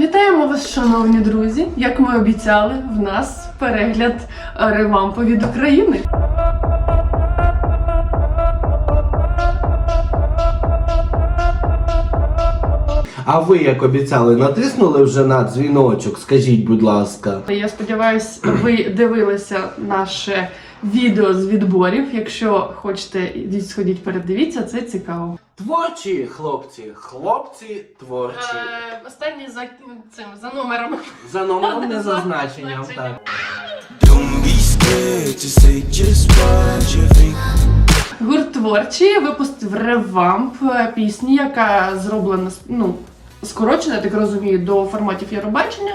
Вітаємо вас, шановні друзі! Як ми обіцяли, в нас перегляд ревампу від України. А ви, як обіцяли, натиснули вже на дзвіночок? Скажіть, будь ласка. Я сподіваюся, ви дивилися наше відео з відборів. Якщо хочете, сходіть, передивіться, це цікаво. Творчі хлопці, хлопці творчі. Е, останні за цим за номером. За номером не зазначенням, так. What you think. Гурт творчий випустив ревамп е, пісні, яка зроблена ну, скорочена, я так розумію, до форматів Євробачення.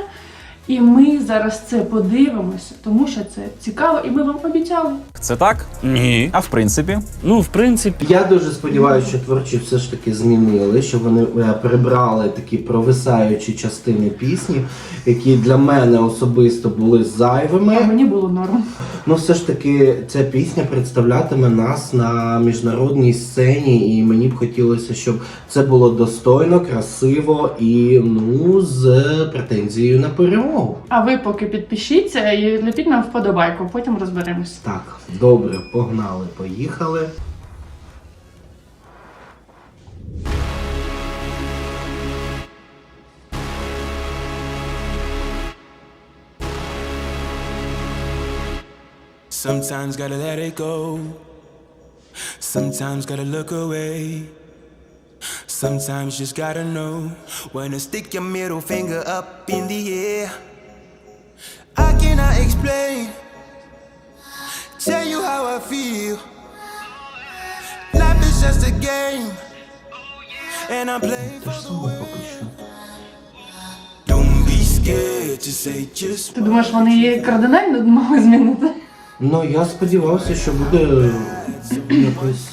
І ми зараз це подивимося, тому що це цікаво, і ми вам обіцяли. Це так? Ні. А в принципі? Ну, в принципі, Я дуже сподіваюся, що творчі все ж таки змінили, що вони е, прибрали такі провисаючі частини пісні, які для мене особисто були А зайвими. мені було норм. Ну, все ж таки, ця пісня представлятиме нас на міжнародній сцені, і мені б хотілося, щоб це було достойно, красиво і ну з претензією на перемогу. А ви поки підпишіться і лепіть нам вподобайку, потім розберемось. Так, добре, погнали, поїхали. Sometimes gotta let it go. Sometimes gotta look away. Sometimes just gotta know when to stick your middle finger up in the air. I cannot explain, tell you how I feel. Life is just a game, and I'm playing Те ж for the саме win. поки що. Don't be scared to say just Ти думаєш, вони її кардинально могли змінити? Ну, я сподівався, що буде якось.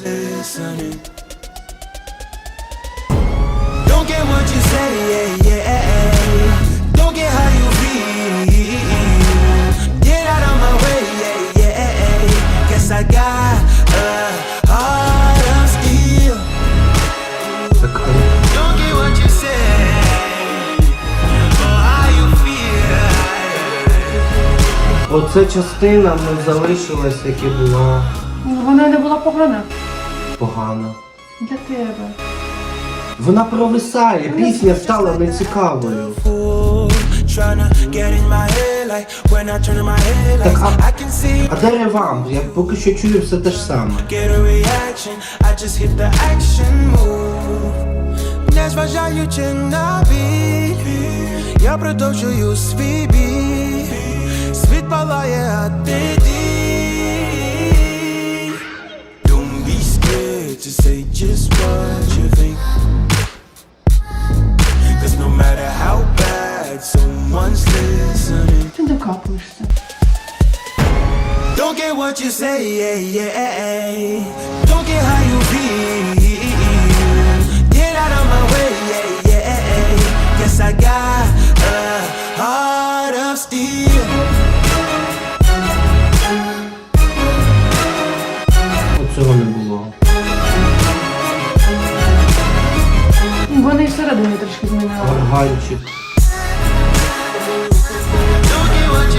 Get what you say, yeah, yeah. Don't get how you feel. Get out of my way, yeah, yeah. Guess I got a heart of steel. Е, Don't get what you say. Or how you feel. Оця частина не залишилась, як і була Вона не була погана погана. для тебе. Вона провисає, пісня стала нецікавою. Так, а, а де ревамп? Я поки що чую все те ж саме. get a reaction. I just hit the action move. Не зважаючи на біль, я продовжую свій бій. Світ палає, а ти дій. Don't be scared to say just what you think. bad someone's listening. Ти докапуєшся. Don't get what you say, yeah, yeah. Don't get how you feel. Get out of my way, yeah, yeah. Guess I got a heart of steel. Оцього не було. Вони і всередині трішки змінили. Органчик.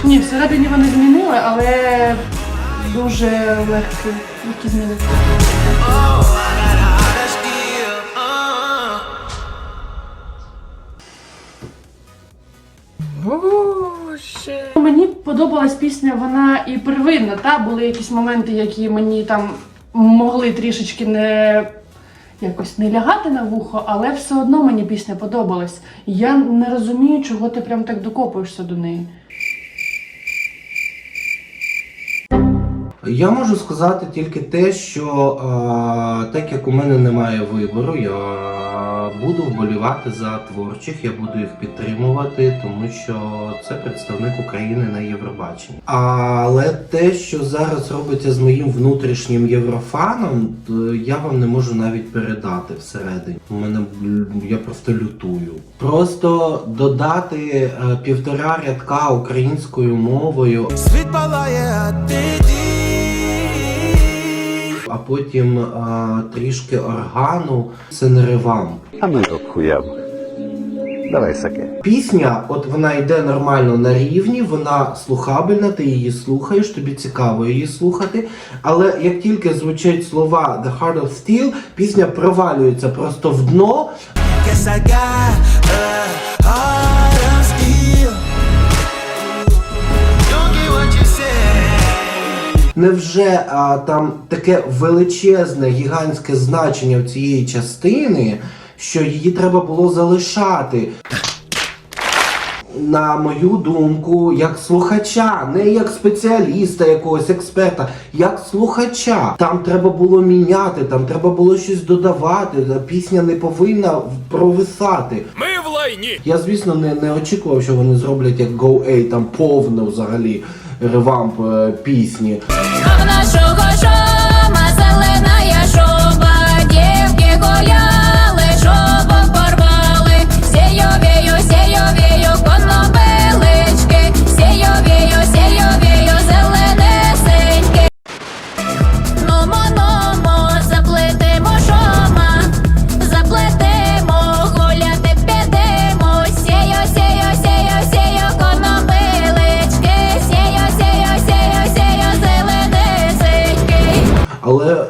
Ні, всередині вони змінили, але дуже легкі. Які зміни. Мені подобалась пісня, вона і первинна, та були якісь моменти, які мені там могли трішечки не якось не лягати на вухо, але все одно мені пісня подобалась. Я не розумію, чого ти прям так докопуєшся до неї. Я можу сказати тільки те, що е, так як у мене немає вибору, я буду вболівати за творчих, я буду їх підтримувати, тому що це представник України на Євробаченні. Але те, що зараз робиться з моїм внутрішнім єврофаном, то я вам не можу навіть передати всередині. У мене я просто лютую. Просто додати е, півтора рядка українською мовою. Світ палає, а ти. А потім а, трішки органу. Це не ревамп. А ми обхуємо. Давай саке. Пісня, от вона йде нормально на рівні, вона слухабельна, ти її слухаєш, тобі цікаво її слухати. Але як тільки звучать слова The Heart of Steel, пісня провалюється просто в дно. Невже а, там таке величезне, гігантське значення в цієї частини, що її треба було залишати? На мою думку, як слухача, не як спеціаліста, якогось експерта, як слухача. Там треба було міняти, там треба було щось додавати. Пісня не повинна провисати. Ми в лайні! Я, звісно, не, не очікував, що вони зроблять як Go A, там повну взагалі ревамп е, пісні.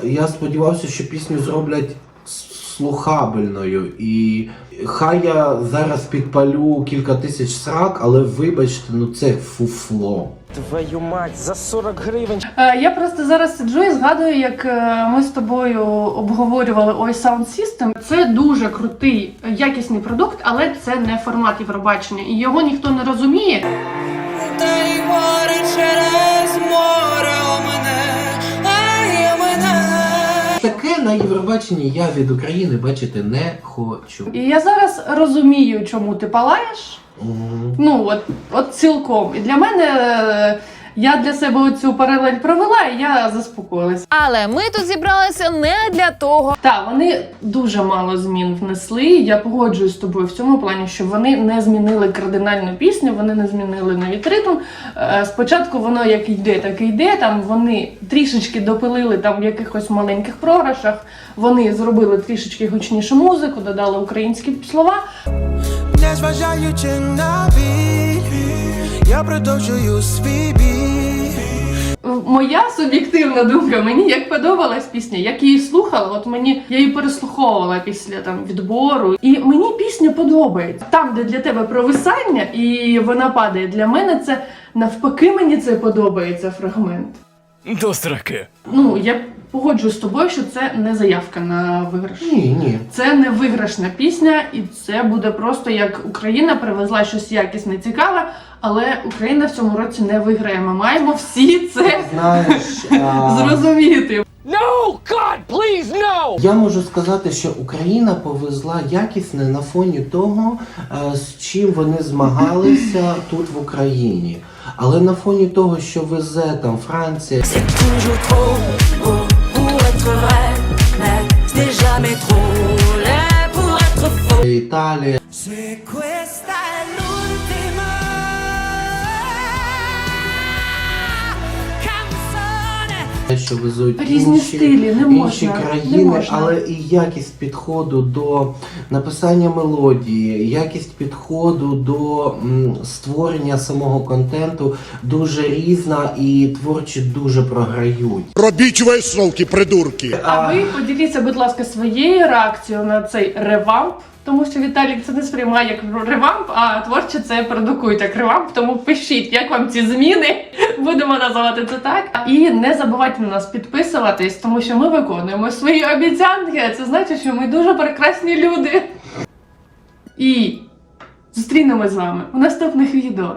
Я сподівався, що пісню зроблять слухабельною. І хай я зараз підпалю кілька тисяч срак, але вибачте, ну це фуфло. Твою мать, за 40 гривень. Е, Я просто зараз сиджу і згадую, як е, ми з тобою обговорювали ой Sound System. Це дуже крутий, якісний продукт, але це не формат Євробачення, і його ніхто не розуміє. Та й море через море у мене. Таке на Євробаченні я від України бачити не хочу. І я зараз розумію, чому ти палаєш. Угу. Ну от, от цілком. І для мене е, я для себе цю паралель провела, і я заспокоїлась. Але ми тут зібралися не для того. Так, вони дуже мало змін внесли. Я погоджуюсь з тобою в цьому плані, що вони не змінили кардинальну пісню, вони не змінили навіть ритм. Е, Спочатку воно як йде, так і йде. Там вони трішечки допилили там в якихось маленьких програшах. Вони зробили трішечки гучнішу музику, додали українські слова. Не зважаючи на біль, я продовжую свій бій. Моя суб'єктивна думка, мені як подобалась пісня, як її слухала, от мені я її переслуховувала після там відбору, і мені пісня подобається. Там, де для тебе провисання, і вона падає. Для мене це навпаки, мені це подобається фрагмент. До сраки. Ну я погоджуюсь з тобою, що це не заявка на виграш. Ні, ні. Це не виграшна пісня, і це буде просто як Україна привезла щось якісне, цікаве, але Україна в цьому році не виграє. Ми маємо всі це Знаєш, а, зрозуміти. No, God, please, no! я можу сказати, що Україна повезла якісне на фоні того, е, з чим вони змагалися тут в Україні. Але на фоні того, що везе там Франція, C'est toujours trop beau pour être vrai, mais c'est jamais trop laid pour être faux. Італія, Canzone що везуть Різні інші, стилі, не можна, інші не країни, можна. але і якість підходу до написання мелодії, якість підходу до м, створення самого контенту дуже різна і творчі дуже програють. Робіть висновки, придурки. А ви поділіться, будь ласка, своєю реакцією на цей ревамп. Тому що Віталік це не сприймає як ревамп, а творче це продукують як ревамп. Тому пишіть, як вам ці зміни. Будемо називати це так. І не забувайте на нас підписуватись, тому що ми виконуємо свої обіцянки. Це значить, що ми дуже прекрасні люди. І зустрінемось з вами у наступних відео.